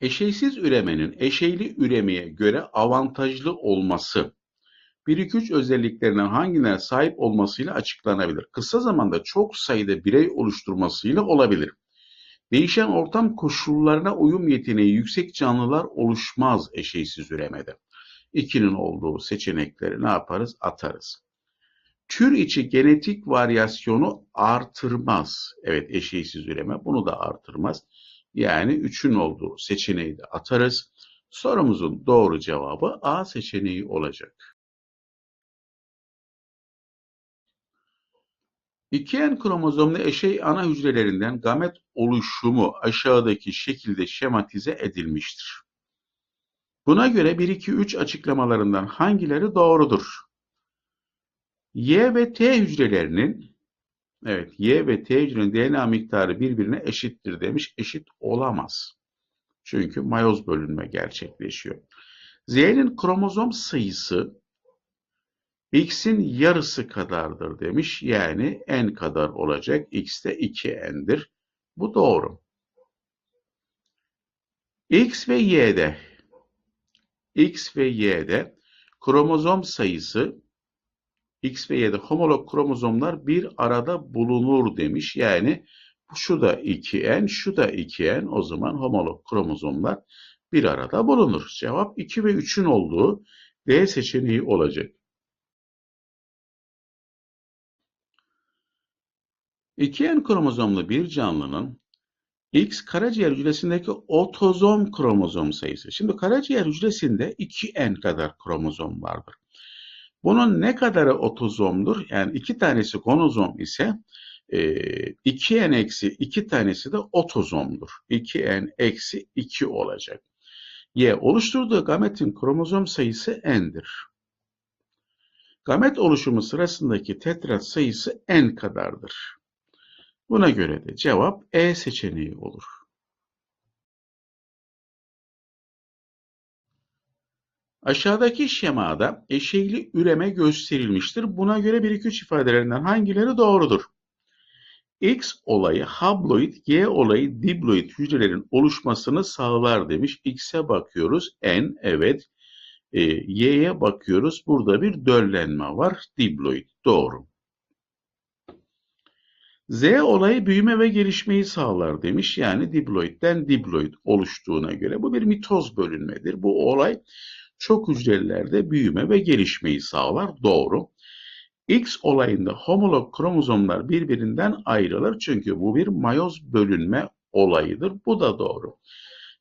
Eşeysiz üremenin eşeyli üremeye göre avantajlı olması 1-2-3 özelliklerine hangilerine sahip olmasıyla açıklanabilir. Kısa zamanda çok sayıda birey oluşturmasıyla olabilir. Değişen ortam koşullarına uyum yeteneği yüksek canlılar oluşmaz eşeysiz üremede. 2'nin olduğu seçenekleri ne yaparız? Atarız. Tür içi genetik varyasyonu artırmaz. Evet eşeysiz üreme bunu da artırmaz. Yani 3'ün olduğu seçeneği de atarız. Sorumuzun doğru cevabı A seçeneği olacak. 2N kromozomlu eşey ana hücrelerinden gamet oluşumu aşağıdaki şekilde şematize edilmiştir. Buna göre 1, 2, 3 açıklamalarından hangileri doğrudur? Y ve T hücrelerinin evet Y ve T hücrenin DNA miktarı birbirine eşittir demiş. Eşit olamaz. Çünkü mayoz bölünme gerçekleşiyor. Z'nin kromozom sayısı X'in yarısı kadardır demiş. Yani n kadar olacak. X de 2n'dir. Bu doğru. X ve Y'de X ve Y'de kromozom sayısı X ve Y'de homolog kromozomlar bir arada bulunur demiş. Yani şu da 2N, şu da 2N. O zaman homolog kromozomlar bir arada bulunur. Cevap 2 ve 3'ün olduğu D seçeneği olacak. 2N kromozomlu bir canlının X karaciğer hücresindeki otozom kromozom sayısı. Şimdi karaciğer hücresinde 2N kadar kromozom vardır. Bunun ne kadarı otozomdur? Yani iki tanesi gonozom ise 2N eksi 2 tanesi de otozomdur. 2N eksi 2 olacak. Y oluşturduğu gametin kromozom sayısı N'dir. Gamet oluşumu sırasındaki tetrat sayısı N kadardır. Buna göre de cevap E seçeneği olur. Aşağıdaki şemada eşeyli üreme gösterilmiştir. Buna göre 1-2-3 ifadelerinden hangileri doğrudur? X olayı habloid, Y olayı diploid hücrelerin oluşmasını sağlar demiş. X'e bakıyoruz. N evet. E, Y'ye bakıyoruz. Burada bir döllenme var. Diploid doğru. Z olayı büyüme ve gelişmeyi sağlar demiş. Yani diploidden diploid oluştuğuna göre bu bir mitoz bölünmedir. Bu olay çok hücrelerde büyüme ve gelişmeyi sağlar. Doğru. X olayında homolog kromozomlar birbirinden ayrılır. Çünkü bu bir mayoz bölünme olayıdır. Bu da doğru.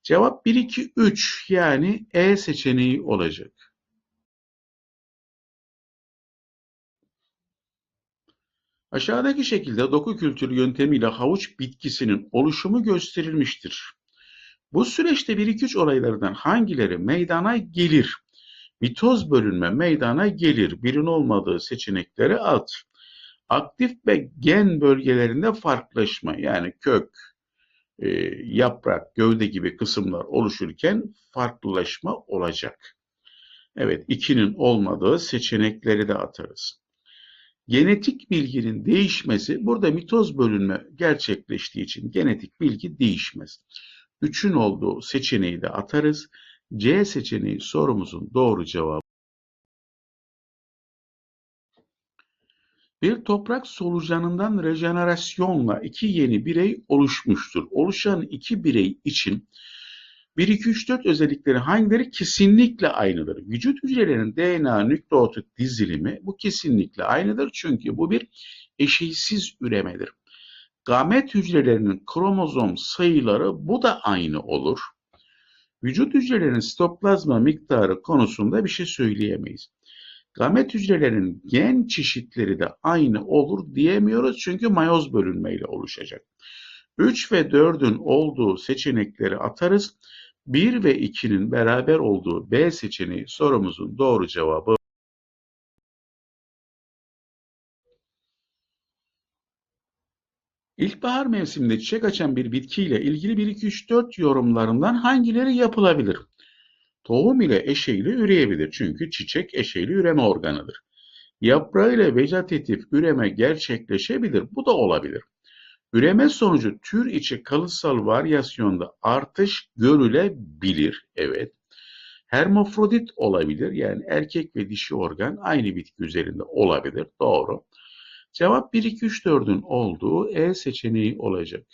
Cevap 1, 2, 3 yani E seçeneği olacak. Aşağıdaki şekilde doku kültürü yöntemiyle havuç bitkisinin oluşumu gösterilmiştir. Bu süreçte 1-2-3 olaylardan hangileri meydana gelir? Mitoz bölünme meydana gelir. Birin olmadığı seçenekleri at. Aktif ve gen bölgelerinde farklılaşma yani kök, e, yaprak, gövde gibi kısımlar oluşurken farklılaşma olacak. Evet, ikinin olmadığı seçenekleri de atarız. Genetik bilginin değişmesi, burada mitoz bölünme gerçekleştiği için genetik bilgi değişmez. 3'ün olduğu seçeneği de atarız. C seçeneği sorumuzun doğru cevabı. Bir toprak solucanından rejenerasyonla iki yeni birey oluşmuştur. Oluşan iki birey için 1, 2, 3, 4 özellikleri hangileri kesinlikle aynıdır? Vücut hücrelerinin DNA nükleotit dizilimi bu kesinlikle aynıdır. Çünkü bu bir eşeysiz üremedir. Gamet hücrelerinin kromozom sayıları bu da aynı olur. Vücut hücrelerinin sitoplazma miktarı konusunda bir şey söyleyemeyiz. Gamet hücrelerinin gen çeşitleri de aynı olur diyemiyoruz çünkü mayoz bölünmeyle oluşacak. 3 ve 4'ün olduğu seçenekleri atarız. 1 ve 2'nin beraber olduğu B seçeneği sorumuzun doğru cevabı. İlkbahar mevsiminde çiçek açan bir bitkiyle ilgili 1, 2, 3, 4 yorumlarından hangileri yapılabilir? Tohum ile eşeyli üreyebilir çünkü çiçek eşeyli üreme organıdır. Yaprağı ile vejetatif üreme gerçekleşebilir. Bu da olabilir. Üreme sonucu tür içi kalıtsal varyasyonda artış görülebilir. Evet. Hermafrodit olabilir. Yani erkek ve dişi organ aynı bitki üzerinde olabilir. Doğru. Cevap 1, 2, 3, 4'ün olduğu E seçeneği olacak.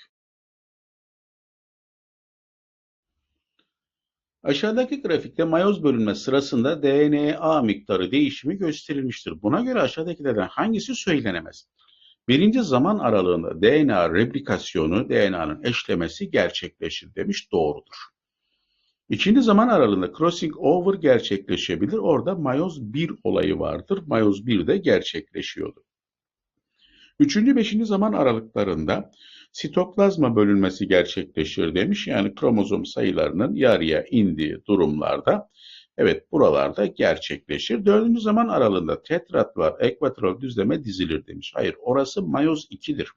Aşağıdaki grafikte mayoz bölünme sırasında DNA miktarı değişimi gösterilmiştir. Buna göre aşağıdakilerden hangisi söylenemez? Birinci zaman aralığında DNA replikasyonu, DNA'nın eşlemesi gerçekleşir demiş doğrudur. İkinci zaman aralığında crossing over gerçekleşebilir. Orada mayoz 1 olayı vardır. Mayoz 1 de gerçekleşiyordu. Üçüncü, beşinci zaman aralıklarında sitoplazma bölünmesi gerçekleşir demiş. Yani kromozom sayılarının yarıya indiği durumlarda evet buralarda gerçekleşir. Dördüncü zaman aralığında tetratlar ekvatoral düzleme dizilir demiş. Hayır orası mayoz 2'dir.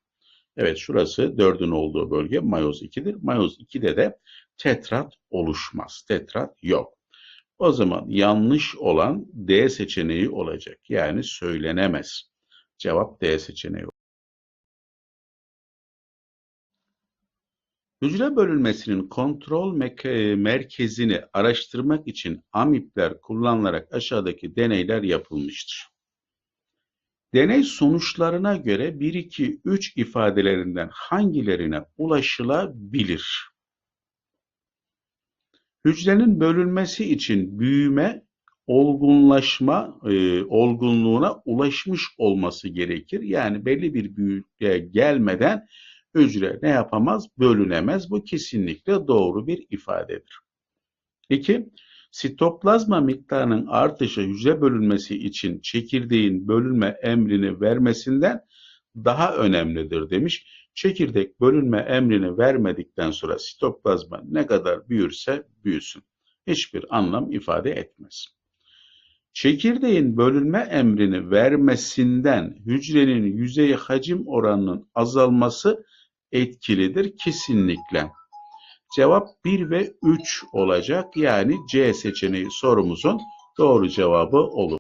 Evet şurası dördün olduğu bölge mayoz 2'dir. Mayoz 2'de de tetrat oluşmaz. Tetrat yok. O zaman yanlış olan D seçeneği olacak. Yani söylenemez. Cevap D seçeneği. Hücre bölünmesinin kontrol merkezini araştırmak için amipler kullanılarak aşağıdaki deneyler yapılmıştır. Deney sonuçlarına göre 1, 2, 3 ifadelerinden hangilerine ulaşılabilir? Hücrenin bölünmesi için büyüme, olgunlaşma e, olgunluğuna ulaşmış olması gerekir. Yani belli bir büyüklüğe gelmeden hücre ne yapamaz? Bölünemez. Bu kesinlikle doğru bir ifadedir. 2. Sitoplazma miktarının artışı hücre bölünmesi için çekirdeğin bölünme emrini vermesinden daha önemlidir demiş. Çekirdek bölünme emrini vermedikten sonra sitoplazma ne kadar büyürse büyüsün. Hiçbir anlam ifade etmez. Çekirdeğin bölünme emrini vermesinden hücrenin yüzey hacim oranının azalması etkilidir kesinlikle. Cevap 1 ve 3 olacak. Yani C seçeneği sorumuzun doğru cevabı olur.